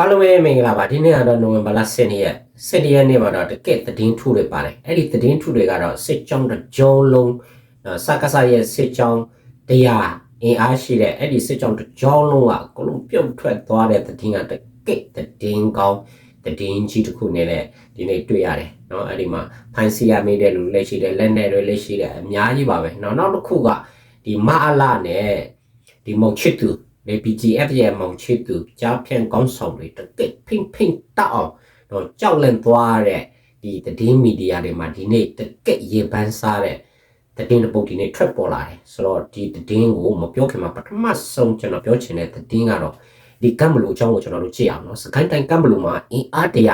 အားလုံးပဲမင်္ဂလာပါဒီနေ့ကတော့နိုဝင်ဘာလ10ရက်10ရက်နေ့မှာတော့တကက်သတင်းထူတွေပါတယ်အဲ့ဒီသတင်းထူတွေကတော့စစ်ကြောင်းတစ်ကြောင်းလုံးနော်စကားစားရဲ့စစ်ကြောင်းတရားအင်အားရှိတဲ့အဲ့ဒီစစ်ကြောင်းတစ်ကြောင်းလုံးကအကုန်လုံးပြုတ်ထွက်သွားတဲ့သတင်းကတကက်သတင်းကောင်းသတင်းကြီးတစ်ခုနဲ့လည်းဒီနေ့တွေ့ရတယ်เนาะအဲ့ဒီမှာဖန်စီရမိတဲ့လူလည်းရှိတယ်လက်နဲ့တွေလည်းရှိတယ်အများကြီးပါပဲเนาะနောက်တစ်ခုကဒီမအလာနဲ့ဒီမုံချစ်သူ ဒီ BGF ရဲ့မုံချစ်သူကြားဖြန့်ကောင်းဆောင်တွေတကက်ဖိမ့်ဖိမ့်တောက်အောင်တော့ကြောက်လန့်သွားတဲ့ဒီသတင်းမီဒီယာတွေမှာဒီနေ့တကက်ရေပန်းစားတဲ့သတင်းတစ်ပုဒ်ဒီနေ့ထွက်ပေါ်လာတယ်ဆိုတော့ဒီသတင်းကိုမပြောခင်မှာပထမဆုံးကျွန်တော်ပြောချင်တဲ့သတင်းကတော့ဒီကမ်ဘလူအကြောင်းကိုကျွန်တော်တို့ကြည့်အောင်နော်စကိုင်းတိုင်းကမ်ဘလူမှာအင်အားတရ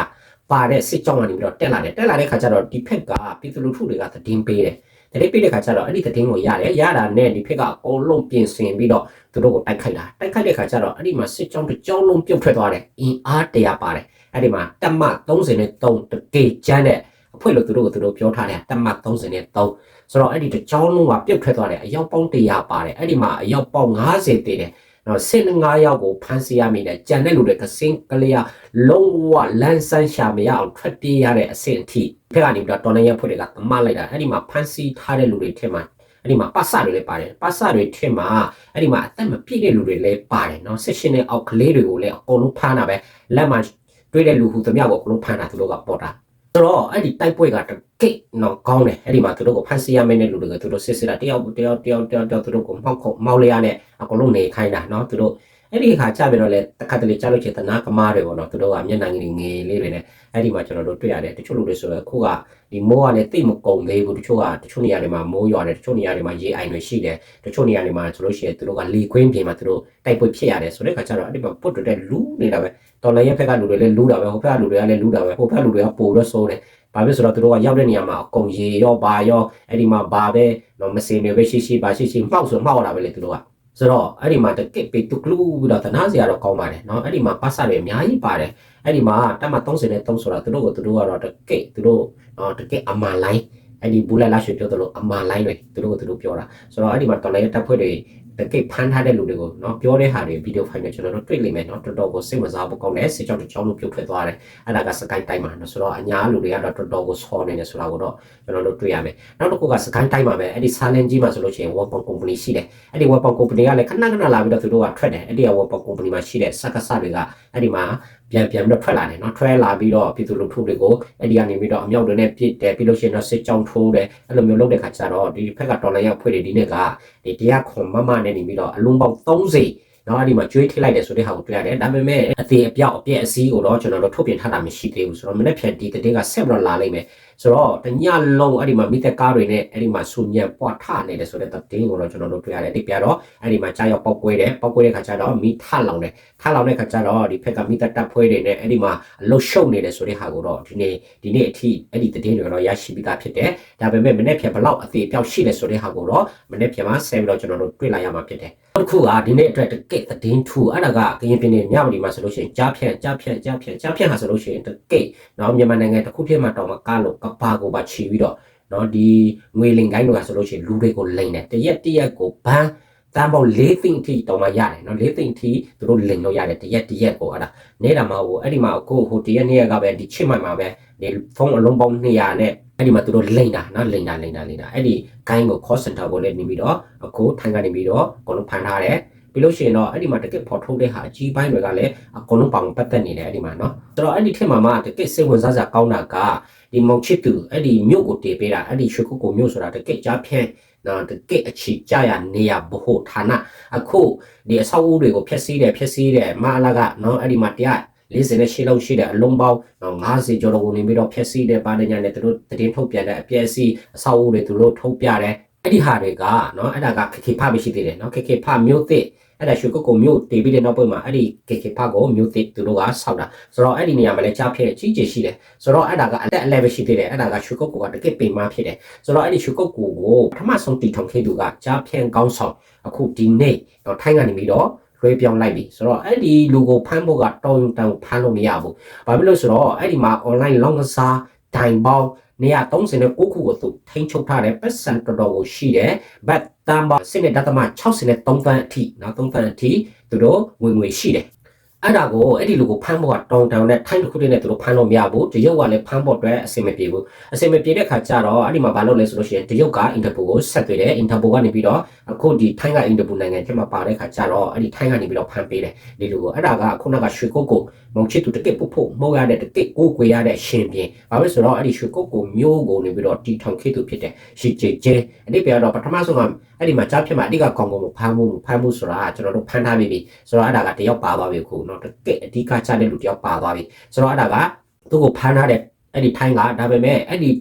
ပါတဲ့စစ်ကြောင်းကနေပြီးတော့တက်လာတယ်တက်လာတဲ့ခါကျတော့ဒီဖက်ကပြည်သူလူထုတွေကသတင်းပေးတယ် တတိပိတဲ့ခါကျတော့အဲ့ဒီသတင်းကိုရတယ်ရတာနဲ့ဒီဖက်ကအကုန်လုံးပြင်ဆင်ပြီးတော့သူတို့ကိုတိုက်ခိုက်တာတိုက်ခိုက်တဲ့ခါကျတော့အဲ့ဒီမှာစစ်ကြောင်းတစ်ကြောင်းလုံးပြုတ်ထွက်သွားတယ်အင်အားတရပါတယ်အဲ့ဒီမှာတက်မ33တကေကျန်းတဲ့အဖွဲ့လို့သူတို့ကသူတို့ပြောထားတယ်တက်မ33ဆိုတော့အဲ့ဒီတစ်ကြောင်းလုံးကပြုတ်ထွက်သွားတယ်အယောက်ပေါင်း100ပါတယ်အဲ့ဒီမှာအယောက်ပေါင်း90တည်တယ် နော်15ယောက်ကိုဖမ်းဆီးရမိတယ်ကြံတဲ့လူတွေကစင်းကလေးကလုံးဝလန်းဆန်းရှာမရအောင်ထွက်ပြေးရတဲ့အဆင့်အထိဖက်ကနေပြီးတော့တော်လိုင်းရဖွဲ့တွေကတမလိုက်တာအဲ့ဒီမှာဖမ်းဆီးထားတဲ့လူတွေထင်မှာအဲ့ဒီမှာပတ်စတွေလည်းပါတယ်ပတ်စတွေထင်မှာအဲ့ဒီမှာအသက်မပြည့်တဲ့လူတွေလည်းပါတယ်နော်ဆက်ရှင်တဲ့အောက်ကလေးတွေကိုလည်းအကုန်လုံးဖမ်းတာပဲလက်မှာတွေ့တဲ့လူဟူသမျှကိုအကုန်လုံးဖမ်းတာသူတို့ကပေါ်တာ ဆိုတော့အဲ့ဒီတိုက်ပွဲကတကိတ်တော့ကောင်းတယ်အဲ့ဒီမှာသူတို့ကိုဖမ်းဆီးရမယ့်တဲ့လူတွေကသူတို့စစ်စစ်တာတယောက်တယောက်တယောက်တယောက်တယောက်သူတို့ကိုမောက်ခုံမောက်လျားနဲ့အကုန်လုံးနေခိုင်းတာနော်သူတို့အဲ့ဒီအခါကြပြီးတော့လေတခါတလေကြားလို့ချင်တနာကမားတွေပေါ့နော်သူတို့ကမျက်နှာငယ်ငယ်လေးတွေနဲ့အဲ့ဒီမှာကျွန်တော်တို့တွေ့ရတယ်တချို့လူတွေဆိုရင်အခုကဒီမိုးကလည်းတိတ်မကုံသေးဘူးတချို့ကတချို့နေရာတွေမှာမိုးရွာတယ်တချို့နေရာတွေမှာရေအိုင်တွေရှိတယ်တချို့နေရာတွေမှာဆိုလို့ရှိရင်သူတို့ကလေခွင်းပြင်မှာသူတို့တိုက်ပွဲဖြစ်ရတယ်ဆိုတဲ့အခါကျတော့အဲ့ဒီမှာပုတ်တဲ့လူနေတာပဲ တော်လည်းရဲ့ဖက်ကလူတွေလည်းလူတာပဲဟိုဖက်ကလူတွေကလည်းလူတာပဲဟိုဖက်လူတွေကပိုတော့စိုးတယ်ဘာဖြစ်ဆိုတော့သူတို့ကရောက်တဲ့နေရာမှာအကုန်ရေရောဘာရောအဲ့ဒီမှာဘာပဲတော့မစင်တွေပဲရှိရှိဘာရှိရှိမှောက်ဆိုမှောက်ရတာပဲလေသူတို့ကဆိုတော့အဲ့ဒီမှာတကစ်ပေတူကလူပြီးတော့တနာစရာတော့ကောင်းပါတယ်เนาะအဲ့ဒီမှာပတ်စတွေအများကြီးပါတယ်အဲ့ဒီမှာတက်မှ30နဲ့3ဆိုတာသူတို့ကသူတို့ကတော့တကစ်သူတို့အော်တကစ်အမှန်လိုင်းအဲ့ဒီဘူးလက်လာရွှေပြောသလိုအမှန်လိုင်းတွေသူတို့ကသူတို့ပြောတာဆိုတော့အဲ့ဒီမှာတော်လည်းတက်ဖွဲ့တွေတ ကယ်ဖမ်းထားတဲ့လူတွေကိုเนาะပြောတဲ့ဟာတွေဗီဒီယိုဖိုင်တွေကျွန်တော်တို့တွေ့လိမ့်မယ်เนาะတော်တော်ကိုစိတ်ဝင်စားဖို့ကောင်းတယ်စစ်ကြောင်းတစ်ကြောင်းလို့ပြုတ်ထွက်သွားတယ်အဲ့ဒါကစကိုင်းတိုင်းမှာเนาะဆိုတော့အညာလူတွေကတော့တော်တော်ကိုဆောနေတယ်ဆိုတာကိုတော့ကျွန်တော်တို့တွေ့ရမယ်နောက်တစ်ခုကစကိုင်းတိုင်းမှာပဲအဲ့ဒီဆာလင်ကြီးမှာဆိုလို့ရှိရင် Weapon Company ရှိတယ်အဲ့ဒီ Weapon Company ကလည်းခဏခဏလာပြီးတော့သူတို့ကထွက်တယ်အဲ့ဒီ Weapon Company မှာရှိတဲ့စက္ကစတွေကအဲ့ဒီမှာ ပြန်ပြန်ပြီးတော့ထွက်လာတယ်เนาะထွက်လာပြီးတော့ပြည်သူလူထုတွေကိုအဲ့ဒီကနေပြီးတော့အမြောက်တွေနဲ့ပြစ်တယ်ပြီးလို့ရှိရင်တော့စစ်ကြောင်းထိုးတယ်အဲ့လိုမျိုးလုပ်တဲ့ခါကျတော့ဒီဘက်ကတော်လိုင်းရောက်ဖွဲ့တွေဒီနေ့ကဒီတရားခွန်မမနဲ့နေပြီးတော့အလုံးပေါင်း30 နော်အဲ့ဒီမှာကျွေးထိလိုက်တယ်ဆိုတဲ့ဟာကိုတွေ့ရတယ်ဒါပေမဲ့အသေးအပြောက်အပြက်အစည်းကိုတော့ကျွန်တော်တို့ထုတ်ပြန်ထားတာမရှိသေးဘူးဆိုတော့မနေ့ဖြန်ဒီတတိကဆက်ပြီးတော့လာလိမ့်မယ်ဆိုတော့တညလုံးအဲ့ဒီမှာမိသက်ကားတွေနဲ့အဲ့ဒီမှာဆူညံပွားထနေတယ်ဆိုတဲ့တင်းကိုတော့ကျွန်တော်တို့တွေ့ရတယ်ဒီပြတော့အဲ့ဒီမှာကြားရောက်ပောက်ကွဲတယ်ပောက်ကွဲတဲ့ခါကျတော့မိထလောင်တယ်ထလောင်တဲ့ခါကျတော့ဒီဖက်ကမိသက်တပ်ဖွဲတွေနဲ့အဲ့ဒီမှာအလုရှုပ်နေတယ်ဆိုတဲ့ဟာကိုတော့ဒီနေ့ဒီနေ့အထိအဲ့ဒီတင်းတွေကတော့ရရှိပြီးသားဖြစ်တယ်ဒါပေမဲ့မနေ့ဖြန်ဘလောက်အသေးအပြောက်ရှိတယ်ဆိုတဲ့ဟာကိုတော့မနေ့ဖြန်မှာဆက်ပြီးတော့ကျွန်တော်တို့တွေ့လာရမှာဖြစ်တယ် တစ်ခုကဒီနေ့အတွက်တကက်သတင်းထူအဲ့ဒါကကရင်ပြည်နယ်မြဝတီမှာဆိုလို့ရှိရင်ကြားဖြန့်ကြားဖြန့်ကြားဖြန့်ကြားဖြန့်ဟာဆိုလို့ရှိရင်တကက်နော်မြန်မာနိုင်ငံတစ်ခုဖြစ်မှတော့မကားလို့ကပါကိုပါချီပြီးတော့နော်ဒီငွေလင်ကိုင်းတွေကဆိုလို့ရှိရင်လူတွေကိုလိန်တယ်တရက်တရက်ကိုဘန်း တန်ပေါင်း၄သိန်းအထိတောင်းမှရတယ်နော်၄သိန်းအထိသူတို့လိန်လို့ရတယ်တရက်တရက်ကိုအဲ့ဒါနေတာမှာဟိုအဲ့ဒီမှာအခုဟိုတရက်နေ့ကပဲဒီချစ်မှန်မှာပဲဒီဖုန်းအလုံးပေါင်း200နဲ့အဲ့ဒီမှာသူတို့လိန်တာနော်လိန်တာလိန်တာလိန်တာအဲ့ဒီဂိုင်းကို call center ကိုလည်းနေပြီးတော့အခုထိုင်ကနေပြီးတော့အကုန်လုံးဖန်ထားတယ်ပြီးလို့ရှိရင်တော့အဲ့ဒီမှာတကက်ဖော်ထုတ်တဲ့ဟာအကြီးပိုင်းတွေကလည်းအကုန်လုံးပေါင်ပတ်သက်နေတယ်အဲ့ဒီမှာနော်ဆိုတော့အဲ့ဒီထက်မှာမှတကက်စိတ်ဝင်စားစရာကောင်းတာကဒီမောင်ချစ်သူအဲ့ဒီမြို့ကိုတည်ပေးတာအဲ့ဒီရွှေကုတ်ကိုမြို့ဆိုတာတကက်ကြားဖြန့် နော်တကက်အချီကြရနေရဘဟုဌာနအခုဒီအဆောက်အဦတွေကိုဖျက်ဆီးတယ်ဖျက်ဆီးတယ်မအလာကနော်အဲ့ဒီမှာတရား48လောက်ရှိတဲ့အလုံးပေါင်း50ကျော်တော့ကိုနေပြီးတော့ဖျက်ဆီးတယ်ပါတဲ့ညာနဲ့သူတို့တည်ထုတ်ပြန်တဲ့အပြည့်အစည်အဆောက်အဦတွေသူတို့ထုတ်ပြတယ်အဲ့ဒီဟာတွေကနော်အဲ့ဒါကခခေဖပဲရှိသေးတယ်နော်ခခေဖမြို့သစ် အဲ့ဒါရွှေကုတ်ကိုမြို့တည်ပြီးတဲ့နောက်ပိုင်းမှာအဲ့ဒီခခေဖကိုမြို့သစ်သူတို့ကဆောက်တာဆိုတော့အဲ့ဒီနေရာမှာလည်းကြားဖြစ်ကြီးကြီးရှိတယ်ဆိုတော့အဲ့ဒါကအတက်အလဲပဲရှိသေးတယ်အဲ့ဒါကရွှေကုတ်ကိုကတကယ်ပင်မဖြစ်တယ်ဆိုတော့အဲ့ဒီရွှေကုတ်ကိုကိုပထမဆုံးတည်ထောင်ခဲ့သူကကြားဖြန့်ကောင်းဆောင်အခုဒီနေ့တော့ထိုင်းကနေပြီးတော့လွှဲပြောင်းလိုက်ပြီဆိုတော့အဲ့ဒီလူကိုဖမ်းဖို့ကတောင်းတန်ဖမ်းလို့မရဘူးဘာဖြစ်လို့ဆိုတော့အဲ့ဒီမှာ online လောင်းကစားဒိုင်ပေါင်း 139ခုကိုသူထိန်းချုပ်ထားတဲ့ပတ်စံတော်တော်ကိုရှိတယ်ဘတ်တန်ပါစနစ်ဒသမ63တန်းအထိနော်3တန်းအထိသူတို့ဝင်ငွေရှိတယ် အဲ့ဒါကိုအဲ့ဒီလူကိုဖမ်းဖို့ကတောင်းတောင်းနဲ့ထိုင်းတစ်ခုတည်းနဲ့သူတို့ဖမ်းလို့မရဘူးတရုတ်ကလည်းဖမ်းဖို့အတွက်အဆင်မပြေဘူးအဆင်မပြေတဲ့ခါကျတော့အဲ့ဒီမှာဘာလုပ်လဲဆိုလို့ရှိရင်တရုတ်ကအင်တာပိုကိုဆက်သွယ်တယ်အင်တာပိုကနေပြီးတော့အခုဒီထိုင်းကအင်တာပိုနိုင်ငံထဲမှာပါတဲ့ခါကျတော့အဲ့ဒီထိုင်းကနေပြီးတော့ဖမ်းပေးတယ်ဒီလူကိုအဲ့ဒါကခုနကရွှေကုတ်ကိုမုံချစ်သူတကစ်ပုတ်ဖို့မောရတဲ့တကစ်ကိုကွေရတဲ့ရှင်ပြင်းဘာလို့ဆိုတော့အဲ့ဒီရွှေကုတ်ကိုမျိုးကိုနေပြီးတော့တီထောင်ခေသူဖြစ်တယ်ရှိချေချေအဲ့ဒီပြတော့ပထမဆုံးကအဲ့ဒီမှာကြားဖြစ်မှာအဓိကကောင်ကောင်ကိုဖမ်းမှုဖမ်းမှုဆိုတာကျွန်တော်တို့ဖမ်းထားပြီးပြီဆိုတော့အဲ့ဒါကတယောက်ပါသွားပြီခုเတော့တကယ်အဓိကချတဲ့လူတယောက်ပါသွားပြီဆိုတော့အဲ့ဒါကသူ့ကိုဖမ်းထားတဲ့အဲ့ဒီထိုင်းကဒါပေမဲ့အဲ့ဒီ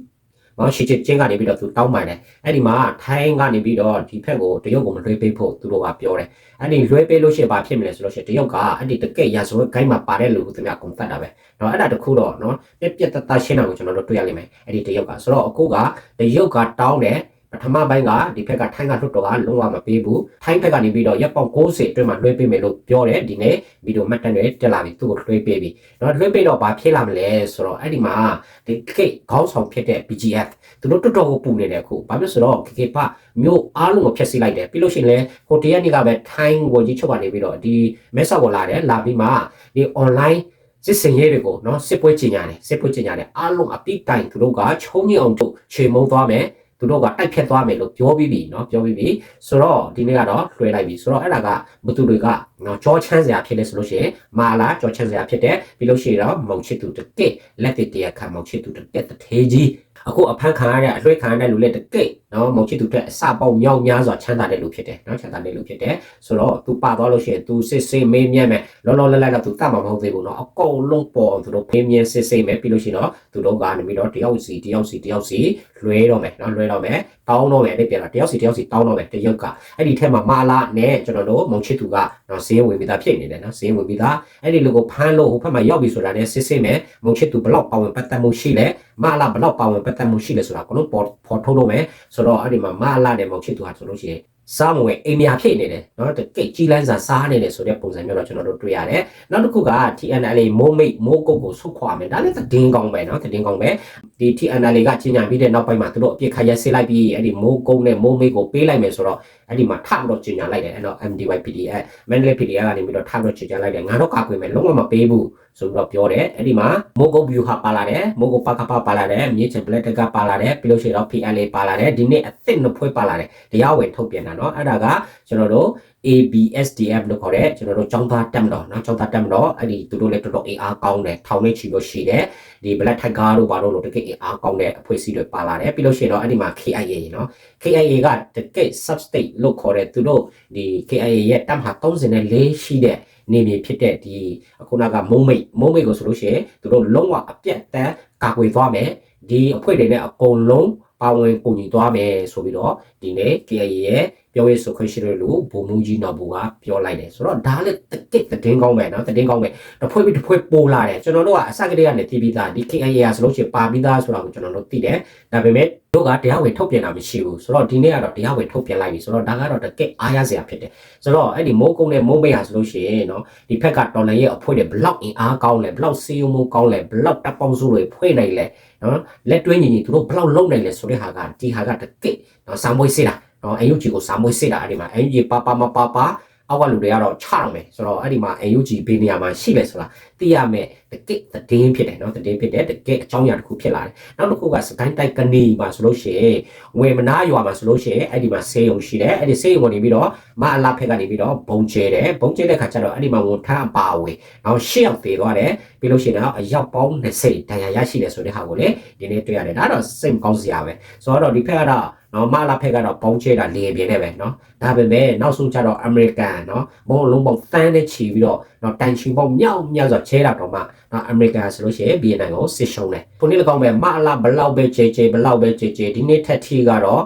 နော်ရှေ့ချင်းကနေပြီးတော့သူတောင်းပန်တယ်အဲ့ဒီမှာထိုင်းကနေပြီးတော့ဒီဖက်ကိုတရုတ်ကိုမလွှဲပေးဖို့သူတို့ကပြောတယ်အဲ့ဒီလွှဲပေးလို့ရှိရင်ဘာဖြစ်မလဲဆိုလို့ရှိရင်တရုတ်ကအဲ့ဒီတကက်ရာဇဝတ်ဂိုင်းမှာပါတဲ့လူသူများကုန်တတ်တာပဲနော်အဲ့ဒါတခုတော့နော်ပြက်ပြက်တတ်တတ်ရှင်းတာကိုကျွန်တော်တို့တွေ့ရလိမ့်မယ်အဲ့ဒီတရုတ်ကဆိုတော့အခုကတရုတ်ကတောင်းတယ် ပထမပိုင်းကဒီဘက်ကထိုင်းကလွှတ်တော်ကလုံးဝမပေးဘူးထိုင်းဘက်ကနေပြီးတော့ရပ်ပေါင်း60အတွင်းမှာလွှဲပေးမယ်လို့ပြောတယ်ဒီနေ့ဗီဒီယိုမှတ်တမ်းတွေတက်လာပြီသူ့ကိုလွှဲပေးပြီတော့လွှဲပေးတော့ဘာဖြစ်လာမလဲဆိုတော့အဲ့ဒီမှာဒီ K ခေါင်းဆောင်ဖြစ်တဲ့ BGF သူတို့တော်တော်ကိုပူနေတယ်ခုဘာဖြစ်ဆိုတော့ KK ဖမျိုးအားလုံးကိုဖျက်ဆီးလိုက်တယ်ပြီးလို့ရှိရင်လည်းဟိုတရက်နေ့ကပဲထိုင်းဝန်ကြီးချုပ်ကနေပြီးတော့ဒီမက်ဆော့ကိုလာတယ်လာပြီးမှဒီ online စစ်စင်ရဲတွေကိုနော်စစ်ပွဲကြီးညာတယ်စစ်ပွဲကြီးညာတယ်အားလုံးအပိတိုင်သူတို့ကချုံငိအောင်တို့ခြေမုံသွားမယ် သူတို့ကတိုက်ဖြတ်သွားမယ်လို့ပြောပြီးပြီเนาะပြောပြီးပြီဆိုတော့ဒီနေ့ကတော့လွှဲလိုက်ပြီဆိုတော့အဲ့ဒါကဘသူတွေကเนาะကြောချမ်းစရာဖြစ်လဲဆိုလို့ရှိရင်မာလာကြောချမ်းစရာဖြစ်တယ်ပြီးလို့ရှိရင်တော့မုံချစ်သူတကက်လက်တတရားခံမုံချစ်သူတကက်တထေးကြီး အခုအဖမ်းခံရတဲ့အလွှဲခံရတဲ့လူလည်းတကိတ်နော်မုံချစ်သူတက်အစပေါက်မြောက်များစွာချမ်းသာတဲ့လူဖြစ်တယ်နော်ချမ်းသာတဲ့လူဖြစ်တယ်ဆိုတော့ तू ပါသွားလို့ရှိရင် तू စစ်စစ်မေးမြန်းမယ်လောလောလတ်လတ်တော့ तू တတ်မှာမဟုတ်သေးဘူးနော်အကုန်လုံးပေါ်အောင် तू တို့ဖေးမြန်းစစ်စစ်မယ်ပြီးလို့ရှိရင်တော့ तू တို့ကနေပြီးတော့တယောက်စီတယောက်စီတယောက်စီလွှဲတော့မယ်နော်လွှဲတော့မယ် တောင်းတော့မယ်အဲ့ပြန်တော့တယောက်စီတယောက်စီတောင်းတော့မယ်တရုတ်ကအဲ့ဒီထက်မှာမာလာနဲ့ကျွန်တော်တို့မုံချစ်သူကနော်ဈေးဝင်ပြီးသားဖြစ်နေတယ်နော်ဈေးဝင်ပြီးသားအဲ့ဒီလူကိုဖမ်းလို့ဟိုဘက်မှာရောက်ပြီဆိုတာနဲ့စစ်စစ်မယ်မုံချစ်သူဘလောက်ပါဝင်ပတ်သက်မှုရှိလဲမာလာဘလောက်ပါဝင်ပတ်သက်မှုရှိလဲဆိုတာကိုလို့ပေါ်ပေါ်ထုတ်လို့မယ်ဆိုတော့အဲ့ဒီမှာမာလာနဲ့မုံချစ်သူဟာဆိုလို့ရှိရင် စားမဝင်အိမ်မြာဖြစ်နေတယ်เนาะတကိတ်ကြီးလန်းစာစားနေတယ်ဆိုတဲ့ပုံစံမျိုးတော့ကျွန်တော်တို့တွေ့ရတယ်နောက်တစ်ခုက TNL မိုးမိတ်မိုးကုတ်ကိုဆုတ်ခွာမယ်ဒါလည်းသတင်းကောင်းပဲเนาะသတင်းကောင်းပဲဒီ TNL ကကြီးညာပြီးတဲ့နောက်ပိုင်းမှာသူတို့အပြစ်ခရက်ဆေးလိုက်ပြီးအဲ့ဒီမိုးကုတ်နဲ့မိုးမိတ်ကိုပေးလိုက်မယ်ဆိုတော့အဲ့ဒီမှာထပ်တော့ကြီးညာလိုက်တယ်အဲ့တော့ MDY PDF Mandalay PDF ကနေပြီးတော့ထပ်တော့ကြီးညာလိုက်တယ်ငါတော့ကာကွယ်မယ်လုံးဝမပေးဘူး ဆိုတော့ပြောတယ်အဲ့ဒီမှာမိုးကုတ် view ဟာပါလာတယ်မိုးကုတ်ပကပပါလာတယ်မြေချင် black ကပါလာတယ်ပြီးလို့ရှိရင်တော့ PLA ပါလာတယ်ဒီနေ့အသစ်နှစ်ဖွဲပါလာတယ်တရားဝင်ထုတ်ပြန်တာเนาะအဲ့ဒါကကျွန်တော်တို့ ABSDF လို့ခေါ်တဲ့ကျွန်တော်တို့ចောင်းသားတက်မတော်เนาะចောင်းသားတက်မတော်အဲ့ဒီသူတို့လည်းတော်တော်အင်အားကောင်းတယ်ထောင်နဲ့ချီလို့ရှိတယ်ဒီ Black Tiger တို့ဘာလို့လို့တကယ်အင်အားကောင်းတဲ့အဖွဲ့အစည်းတွေပါလာတယ်ပြီးလို့ရှိရင်တော့အဲ့ဒီမှာ KIA เนาะ KIA ကတကယ် substate လို့ခေါ်တဲ့သူတို့ဒီ KIA ရဲ့တပ်ဟာ34ရှိတဲ့ နေမြေဖြစ်တဲ့ဒီအခုနကမုံမိတ်မုံမိတ်ကိုဆိုလို့ရှိရင်သူတို့လုံးဝအပြတ်တန်းကာကွယ်သွားမယ်ဒီအဖွဲ့တွေနဲ့အကုန်လုံးပါဝင်ပုံညီသွားမယ်ဆိုပြီးတော့ဒီနေ့ KIA ရဲ့ ပြောရေးဆိုခွင့်ရှိတယ်လို့ဗိုလ်မှူးကြီးနော်ဘူကပြောလိုက်တယ်ဆိုတော့ဒါလည်းတကယ့်တည်င်းကောင်းပဲနော်တည်င်းကောင်းပဲတစ်ဖွဲ့ပြီးတစ်ဖွဲ့ပို့လာတယ်ကျွန်တော်တို့ကအစကတည်းကနေတီးပြီးသားဒီ KIA ရဆိုလို့ရှိရင်ပါပြီးသားဆိုတာကိုကျွန်တော်တို့သိတယ်ဒါပေမဲ့တို့ကတရားဝင်ထုတ်ပြန်တာမရှိဘူးဆိုတော့ဒီနေ့ကတော့တရားဝင်ထုတ်ပြန်လိုက်ပြီဆိုတော့ဒါကတော့တကယ့်အားရစရာဖြစ်တယ်ဆိုတော့အဲ့ဒီမိုးကုန်းနဲ့မိုးမိတ်ဟာဆိုလို့ရှိရင်နော်ဒီဖက်ကတော်လန်ရဲ့အဖွဲ့တွေဘလောက်အင်အားကောင်းလဲဘလောက်စီယုံမှုကောင်းလဲဘလောက်တပ်ပေါင်းစုတွေဖွဲ့နိုင်လဲနော်လက်တွဲညီညီသူတို့ဘလောက်လုံနိုင်လဲဆိုတဲ့ဟာကဒီဟာကတကယ့်နော်စံပွေးစေးတာ နော် NUG ကိုစာမွေးစစ်တာအဲ့ဒီမှာ NUG ပါပါမပါပါအောက်ကလူတွေကတော့ချတော့မယ်ဆိုတော့အဲ့ဒီမှာ NUG ဘေးနေရာမှာရှိလဲဆိုတာသိရမယ်တကက်သတင်းဖြစ်တယ်နော်သတင်းဖြစ်တယ်တကက်အကြောင်းအရာတစ်ခုဖြစ်လာတယ်နောက်တစ်ခုကစကိုင်းတိုက်ကနေမှာဆိုလို့ရှိရင်ဝေမနာရွာမှာဆိုလို့ရှိရင်အဲ့ဒီမှာဆေးရုံရှိတယ်အဲ့ဒီဆေးရုံကနေပြီးတော့မအလာဖက်ကနေပြီးတော့ဘုံကျဲတယ်ဘုံကျဲတဲ့ခါကျတော့အဲ့ဒီမှာဝန်ထမ်းအပါအဝင်နောက်၈ယောက်သေသွားတယ်ပြီးလို့ရှိရင်တော့အယောက်ပေါင်း20ဒဏ်ရာရရှိတယ်ဆိုတဲ့ဟာကိုလည်းဒီနေ့တွေ့ရတယ်ဒါတော့စိတ်မကောင်းစရာပဲဆိုတော့ဒီဖက်ကတော့ နော်မလာဖက်ကတော့ပေါင်းချဲတာလေပြင်းနေပဲနော်ဒါပေမဲ့နောက်ဆုံးကျတော့အမေရိကန်နော်ဘုံလုံးပေါင်းတန်းနဲ့ချီပြီးတော့နော်တန်ချီပေါင်းမြောက်မြောက်ဆိုချဲတာတော့မှနော်အမေရိကန်ဆိုလို့ရှိရင်ဗီယက်နမ်ကိုစစ်ရှုံးတယ်ခုနေ့၎င်းပဲမလာဘလောက်ပဲချေချေဘလောက်ပဲချေချေဒီနေ့ထက်ထီကတော့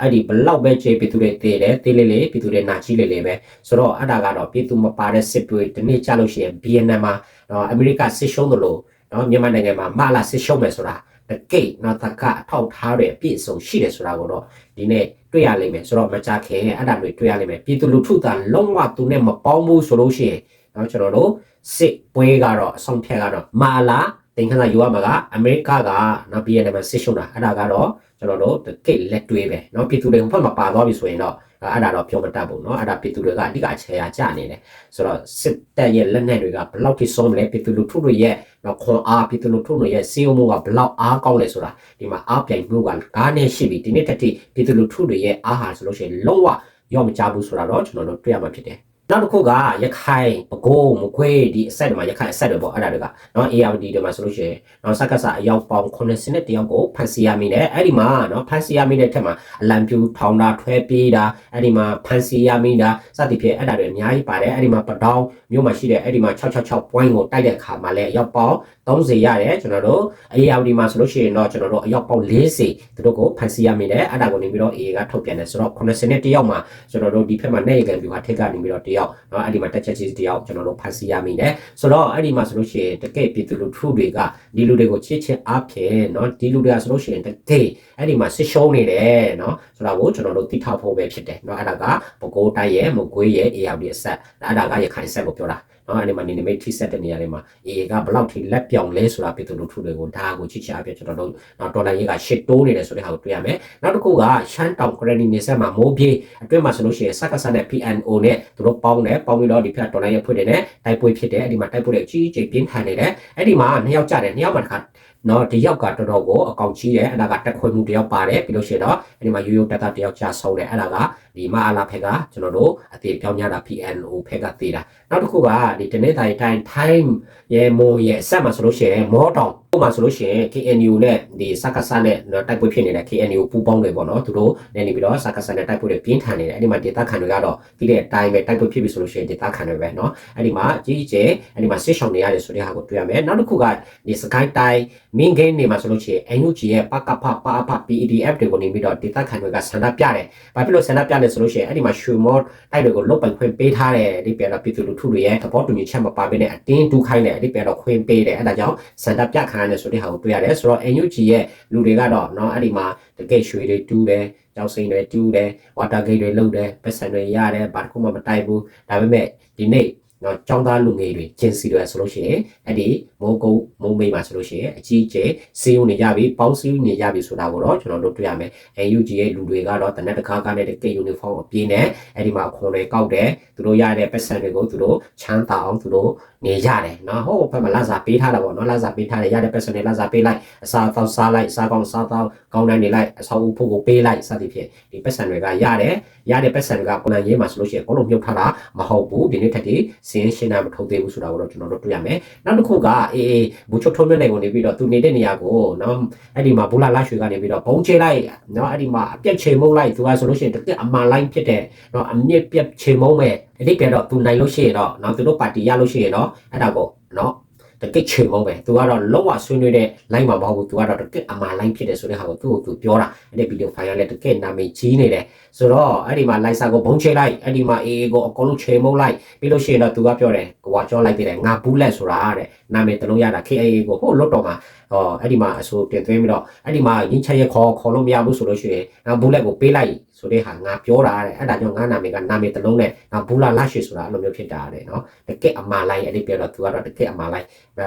အဲ့ဒီဘလောက်ပဲချေပြည်သူတွေတည်တယ်တေးလေးလေးပြည်သူတွေနာချီလေးလေးပဲဆိုတော့အဲ့ဒါကတော့ပြည်သူမပါတဲ့စစ်တွေဒီနေ့ကြလို့ရှိရင်ဗီယက်နမ်မှာနော်အမေရိကစစ်ရှုံးတယ်လို့နော်မြန်မာနိုင်ငံမှာမလာစစ်ရှုံးမယ်ဆိုတာ တကိတ်နော်တကအထောက်ထားတဲ့အပြည့်အစုံရှိတယ်ဆိုတာကိုတော့ဒီနေ့တွေ့ရလိမ့်မယ်ဆိုတော့မကြခင်အဲ့ဒါတွေတွေ့ရလိမ့်မယ်ပြည်သူလူထုကလုံးဝသူနဲ့မပေါင်းဘူးဆိုလို့ရှိရင်နော်ကျွန်တော်တို့စစ်ပွဲကတော့အဆုံးဖြတ်ကတော့မာလာတင်ခဏယူရမှာကအမေရိကကနော် BNM စစ်ရှုံးတာအဲ့ဒါကတော့ကျွန်တော်တို့တကိတ်လက်တွေးပဲနော်ပြည်သူတွေဟိုဘက်မှာပါသွားပြီဆိုရင်တော့ အဲ့ဒါတော့ပြောမတတ်ဘူးเนาะအဲ့ဒါပြည်သူတွေကအဓိကအခြေအကျနေတယ်ဆိုတော့စစ်တပ်ရဲ့လက်နက်တွေကဘယ်လောက်ထိဆုံးမလဲပြည်သူလူထုတွေရဲ့တော့ခွန်အားပြည်သူလူထုတွေရဲ့စီယုံမှုကဘယ်လောက်အားကောင်းလဲဆိုတာဒီမှာအားပြိုင်မှုကကားနဲ့ရှိပြီဒီနေ့တက်တိပြည်သူလူထုတွေရဲ့အားဟာဆိုလို့ရှိရင်လုံးဝရောမကြဘူးဆိုတာတော့ကျွန်တော်တို့တွေ့ရမှာဖြစ်တယ် နောက်တစ်ခုကရခိုင်ပကိုးမကွေးဒီအဆက်တွေမှာရခိုင်အဆက်တွေပေါ့အဲ့ဒါတွေကနော် ARD တွေမှာဆိုလို့ရှိရင်နော်စက္ကစအယောက်ပေါင်း90နဲ့တယောက်ကိုဖန်စီရမိတယ်အဲ့ဒီမှာနော်ဖန်စီရမိတဲ့ထက်မှာအလံပြူထောင်တာထွဲပြေးတာအဲ့ဒီမှာဖန်စီရမိတာစသဖြင့်အဲ့ဒါတွေအများကြီးပါတယ်အဲ့ဒီမှာပတောင်းမြို့မှာရှိတဲ့အဲ့ဒီမှာ666 point ကိုတိုက်တဲ့အခါမှာလည်းအယောက်ပေါင်း 30ရတယ်ကျွန်တော်တို့ AAD မှာဆိုလို့ရှိရင်တော့ကျွန်တော်တို့အယောက်ပေါက်40သူတို့ကိုဖန်ဆီးရမိတယ်အဲ့ဒါကိုနေပြီးတော့ AA ကထုတ်ပြန်တယ်ဆိုတော့80နဲ့တယောက်မှာကျွန်တော်တို့ဒီဖက်မှာနေရကန်ပြီးဟာထက်ကနေပြီးတော့တယောက်နော်အဲ့ဒီမှာတက်ချက်ချင်းတယောက်ကျွန်တော်တို့ဖန်ဆီးရမိတယ်ဆိုတော့အဲ့ဒီမှာဆိုလို့ရှိရင်တကယ်ပြည်သူလူထုတွေကဒီလူတွေကိုချစ်ချင်အားဖြင့်နော်ဒီလူတွေကဆိုလို့ရှိရင်တကယ်အဲ့ဒီမှာဆစ်ရှုံးနေတယ်နော်ဆိုတော့ကိုကျွန်တော်တို့သိထားဖို့ပဲဖြစ်တယ်နော်အဲ့ဒါကပဲခူးတိုင်းရဲ့မကွေးရဲ့ AAD အဆက်အဲ့ဒါကရခိုင်ဆက်ကိုပြောတာ နော်အဲ့ဒီမှာနေနေမိတ်ထိဆက်တဲ့နေရာတွေမှာ AA ကဘယ်လောက်ထိလက်ပြောင်လဲဆိုတာပြည်သူလူထုတွေကိုဒါကိုချစ်ချအပြကျွန်တော်တို့နော်ဒေါ်လာရေးကရှစ်တိုးနေတယ်ဆိုတဲ့ဟာကိုတွေ့ရမယ်နောက်တစ်ခုကရှမ်းတောင်ကရနီနေဆက်မှာမိုးပြေးအတွင်းမှာဆိုလို့ရှိရင်စက္ကစနဲ့ PNO နဲ့သူတို့ပေါင်းတယ်ပေါင်းပြီးတော့ဒီဖက်ဒေါ်လာရေးဖွင့်တယ်နဲ့တိုက်ပွဲဖြစ်တယ်အဲ့ဒီမှာတိုက်ပွဲတွေအကြီးအကျယ်ပြင်းထန်နေတယ်အဲ့ဒီမှာနှစ်ယောက်ကြတယ်နှစ်ယောက်မှာတစ်ခါ နော်ဒီယောက်ကတော်တော်ကိုအကောင်ကြီးတယ်အဲ့ဒါကတက်ခွေမှုတယောက်ပါတယ်ပြီးလို့ရှိရင်တော့အဲ့ဒီမှာရိုးရိုးတက်တာတယောက်ကြာဆုံးတယ်အဲ့ဒါကဒီမအားလာဖက်ကကျွန်တော်တို့အသေးပြောင်းရတာ PNO ဖက်ကသေးတာနောက်တစ်ခုကဒီတနေ့တိုင်းတိုင်း time ရဲ့မိုးရဲ့အဆက်မှာဆိုလို့ရှိရင်မောတောင် ဥပမာဆိုလို့ရှိရင် KNU နဲ့ဒီစက္ကစနဲ့တိုက်ပွဲဖြစ်နေတဲ့ KNU ပူပေါင်းတွေပေါ့နော်သူတို့နေနေပြီးတော့စက္ကစနဲ့တိုက်ပွဲတွေပြင်းထန်နေတယ်အဲ့ဒီမှာဒေတာခန်တွေကတော့ဒီတဲ့အတိုင်းပဲတိုက်ပွဲဖြစ်ပြီဆိုလို့ရှိရင်ဒေတာခန်တွေပဲနော်အဲ့ဒီမှာကြီးကျယ်အဲ့ဒီမှာဆစ်ဆောင်နေရတယ်ဆိုတဲ့ဟာကိုတွေ့ရမယ်နောက်တစ်ခုကဒီစကိုင်းတိုင်းမင်းဂိမ်းနေမှာဆိုလို့ရှိရင် NUG ရဲ့ပကဖပါအဖ PDF တွေကိုနေပြီးတော့ဒေတာခန်တွေကဆန္ဒပြတယ်ဘာဖြစ်လို့ဆန္ဒပြလဲဆိုလို့ရှိရင်အဲ့ဒီမှာရွှေမော့တိုက်တွေကိုလုတ်ပိုင်ခွင့်ပေးထားတယ်ဒီပြန်တော့ပြည်သူလူထုတွေရဲ့သဘောတူညီချက်မပါဘဲနဲ့အတင်းတူးခိုင်းတယ်ဒီပြန်တော့ခွင့်ပေးတယ်အဲ့ဒါကြောင့်စန္ဒပြခံတယ်ဆိုတဲ့ဟာကိုတွေ့ရတယ်ဆိုတော့ NUG ရဲ့လူတွေကတော့เนาะအဲ့ဒီမှာတကယ်ရွှေတွေတူးတယ်ကြောက်စိန်တွေတူးတယ်ဝါတာဂိတ်တွေလုပ်တယ်ပတ်စံတွေရတယ်ဘာတစ်ခုမှမတိုက်ဘူးဒါပေမဲ့ဒီနေ့ နော်ចောင်းသားလူငယ်တွေကျင်စီတွေဆိုလို့ရှိရင်အဲ့ဒီမိုးကုတ်မုံမိတ်မှာဆိုလို့ရှိရင်အကြီးအကျယ်စီးုံနေကြပြီပေါင်းစည်းနေကြပြီဆိုတာကိုတော့ကျွန်တော်တို့တွေ့ရမယ် NUG ရဲ့လူတွေကတော့တနက်တကားကားနဲ့တကယ်ယူနီဖောင်းအပြည့်နဲ့အဲ့ဒီမှာအခွန်တွေကောက်တယ်သူတို့ရတဲ့ပတ်စံတွေကိုသူတို့ချမ်းသာအောင်သူတို့နေရတယ်နော်ဟိုဘက်မှာလာစားပေးထားတာပေါ့နော်လာစားပေးထားတယ်ရတဲ့ပတ်စံတွေလာစားပေးလိုက်အစားသောက်စားလိုက်စားကောင်းစားသောက်ကောင်းတဲ့နေလိုက်အဆောက်အဦဖို့ကိုပေးလိုက်စသဖြင့်ဒီပတ်စံတွေကရတယ်ရတဲ့ပတ်စံတွေကကိုယ်တိုင်ရေးမှာဆိုလို့ရှိရင်အကုန်လုံးမြုပ်ထားတာမဟုတ်ဘူးဒီနေ့ထက်ဒီစင်းရှင်းတာမထုတ်သေးဘူးဆိုတာကိုတော့ကျွန်တော်တို့တွေ့ရမယ်နောက်တစ်ခုကအေးအေးဘူချုပ်ထုံးမြင့်နိုင်ကိုနေပြီးတော့သူနေတဲ့နေရာကိုနော်အဲ့ဒီမှာဘူလာလာရွှေကနေပြီးတော့ဘုံချေလိုက်နော်အဲ့ဒီမှာအပြက်ချေမုံလိုက်သူကဆိုလို့ရှိရင်တကယ်အမှန်လိုက်ဖြစ်တဲ့နော်အမြင့်ပြက်ချေမုံမဲ့အဲ့ဒီပြန်တော့သူနိုင်လို့ရှိရင်တော့နော်သူတို့ပါတီရလို့ရှိရင်တော့အဲ့ဒါကိုနော်တကယ်ချေမုံပဲသူကတော့လုံးဝဆွေးနွေးတဲ့ line မှာမဟုတ်ဘူးသူကတော့တကယ်အမှန် line ဖြစ်တယ်ဆိုတဲ့ဟာကိုသူ့ကိုသူပြောတာအဲ့ဒီဗီဒီယိုဖိုင်ကလည်းတကယ်နာမည်ကြီးနေတယ် ဆိုတော့အဲ့ဒီမှာ line စာကိုဘုံချေလိုက်အဲ့ဒီမှာ AA ကိုအကုန်လုံးချေမုံလိုက်ပြီးလို့ရှိရင်တော့သူကပြောတယ်ကိုကကြောလိုက်သေးတယ်ငါဘူးလက်ဆိုတာတဲ့နာမည်တလုံးရတာ KAA ကိုဟိုလွတ်တော်မှာဟောအဲ့ဒီမှာအဆိုတင်သွင်းပြီးတော့အဲ့ဒီမှာရင်းချက်ရခေါ်ခေါ်လို့မရဘူးဆိုလို့ရှိရင်ငါဘူးလက်ကိုပေးလိုက်ဆိုတဲ့ဟာငါပြောတာတဲ့အဲ့ဒါကြောင့်ငါနာမည်ကနာမည်တလုံးနဲ့ငါဘူးလာလရှိဆိုတာအဲ့လိုမျိုးဖြစ်တာတဲ့နော်တကယ်အမာလိုက်အဲ့ဒီပြောတော့သူကတော့တကယ်အမာလိုက်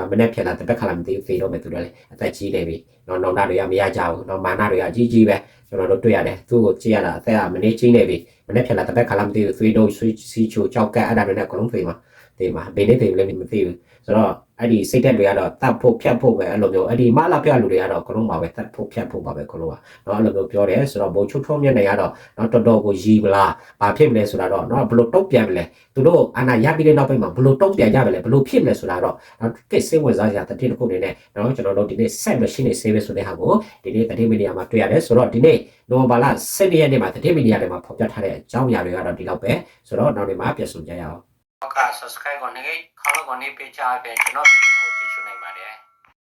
မနေ့ဖြစ်လာတပတ်ခါလာမသိဘူးဖေတော့မယ်သူလည်းအသက်ကြီးနေပြီနော်နောင်တတွေကမရကြဘူးနော်မာနတွေကအကြီးကြီးပဲ ကျွန်တော်တို့တွေ့ရတယ်သူ့ကိုကြည့်ရတာအသက်ကမနေ့ကြီးနေပြီမနေ့ဖြစ်လာတပတ်ခါလာမသိဘူးသွေးတို့ဆွေးစီချိုကြောက်ကက်အဲ့ဒါတွေနဲ့အကုန်လုံးဖေးမှာ ဖေးမှာဘယ်နေ့ဖေးလဲမသိဘူးဆိုတော့အဲ့ဒီစိတ်သက်တွေကတော့တတ်ဖို့ဖြတ်ဖို့ပဲအဲ့လိုမျိုးအဲ့ဒီမလာပြလူတွေကတော့ခလုံးပါပဲတတ်ဖို့ဖြတ်ဖို့ပါပဲခလုံးကเนาะအဲ့လိုမျိုးပြောတယ်ဆိုတော့ဘိုးချုပ်ထုံးမျက်နှာကတော့เนาะတော်တော်ကိုရီးမလားဘာဖြစ်မလဲဆိုတာတော့เนาะဘလို့တုတ်ပြန်မလဲသူတို့အာနာရပြီးတဲ့နောက်ပိုင်းမှာဘလို့တုတ်ပြန်ကြမလဲဘလို့ဖြစ်မလဲဆိုတာတော့เนาะကိစိတ်ဝင်စားစရာတတိတစ်ခုအနေနဲ့เนาะကျွန်တော်တို့ဒီနေ့ set machine တွေ save ဆိုတဲ့ဟာကိုဒီနေ့တတိမီဒီယာမှာတွေ့ရတယ်ဆိုတော့ဒီနေ့နိုဝင်ဘာလ7ရက်နေ့မှာတတိမီဒီယာတွေမှာဖော်ပြထားတဲ့အကြောင်းအရာတွေကတော့ဒီလောက်ပဲဆိုတော့နောက်နေ့မှာပြန်ဆုံကြရအောင် က subscribe ကိုနေခေါင်းကိုနေ